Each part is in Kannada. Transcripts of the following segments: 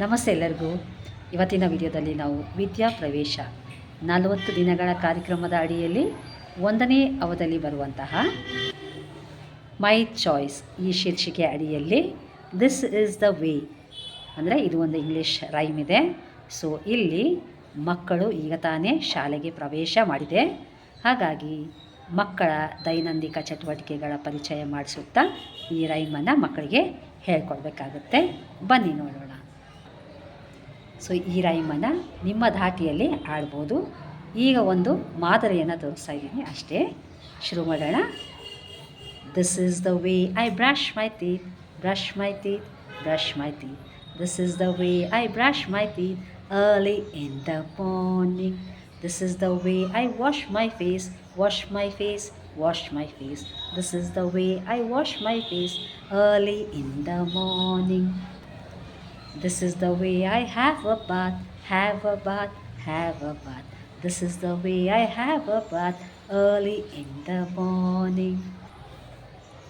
ನಮಸ್ತೆ ಎಲ್ಲರಿಗೂ. ಇವತ್ತಿನ ವಿಡಿಯೋದಲ್ಲಿ ನಾವು ವಿದ್ಯಾ ಪ್ರವೇಶ ನಲವತ್ತು ದಿನಗಳ ಕಾರ್ಯಕ್ರಮದ ಅಡಿಯಲ್ಲಿ ಒಂದನೇ ಅವಧಲ್ಲಿ ಬರುವಂತಹ ಮೈ ಚಾಯ್ಸ್ ಈ ಶೀರ್ಷಿಕೆ ಅಡಿಯಲ್ಲಿ ದಿಸ್ ಈಸ್ ದ ವೇ ಅಂದರೆ ಇದು ಒಂದು ಇಂಗ್ಲೀಷ್ ರೈಮ್ ಇದೆ. ಸೊ ಇಲ್ಲಿ ಮಕ್ಕಳು ಈಗ ತಾನೇ ಶಾಲೆಗೆ ಪ್ರವೇಶ ಮಾಡಿದೆ. ಹಾಗಾಗಿ ಮಕ್ಕಳ ದೈನಂದಿಕ ಚಟುವಟಿಕೆಗಳ ಪರಿಚಯ ಮಾಡಿಸುತ್ತಾ ಈ ರೈಮನ್ನು ಮಕ್ಕಳಿಗೆ ಹೇಳ್ಕೊಡ್ಬೇಕಾಗುತ್ತೆ. ಬನ್ನಿ ನೋಡೋಣ. ಸೊ ಈ ರೈಮನ್ನು ನಿಮ್ಮ ಧಾಟಿಯಲ್ಲಿ ಆಡ್ಬೋದು. ಈಗ ಒಂದು ಮಾದರಿಯನ್ನು ತೋರಿಸ್ತಾ ಇದ್ದೀನಿ ಅಷ್ಟೇ. ಶುರು ಮಾಡೋಣ. This is the way I brush my teeth brush my teeth brush my teeth this is the way I brush my teeth early in the morning this is the way I wash my face wash my face wash my face this is the way I wash my face early in the morning. This is the way I have a bath, have a bath, have a bath. This is the way I have a bath early in the morning.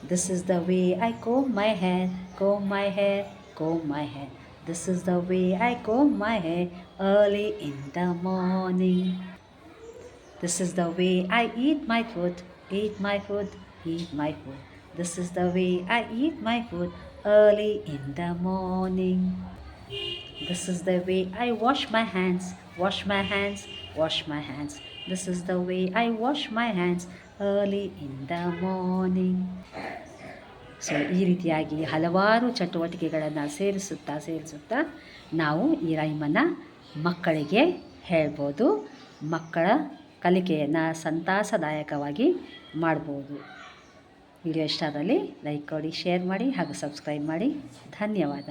This is the way I comb my hair, comb my hair, comb my hair. This is the way I comb my hair early in the morning. This is the way I eat my food, eat my food, eat my food. This is the way I eat my food early in the morning. This is the way I wash my hands, wash my hands, wash my hands. This is the way I wash my hands early in the morning. So ಈ ರೀತಿಯಾಗಿ ಹಲವಾರು ಚಟುವಟಿಕೆಗಳನ್ನು ಸೇರಿಸುತ್ತಾ ಸೇರಿಸುತ್ತಾ ನಾವು ಈ ರೈಮನ್ನು ಮಕ್ಕಳಿಗೆ ಹೇಳ್ಬೋದು ಮಕ್ಕಳ ಕಲಿಕೆಯನ್ನು ಸಂತಾಸದಾಯಕವಾಗಿ ಮಾಡ್ಬೋದು ವಿಡಿಯೋ ಇಷ್ಟ ಆದಲ್ಲಿ ಲೈಕ್ ಕೊಡಿ ಶೇರ್ ಮಾಡಿ ಹಾಗೂ ಸಬ್ಸ್ಕ್ರೈಬ್ ಮಾಡಿ ಧನ್ಯವಾದ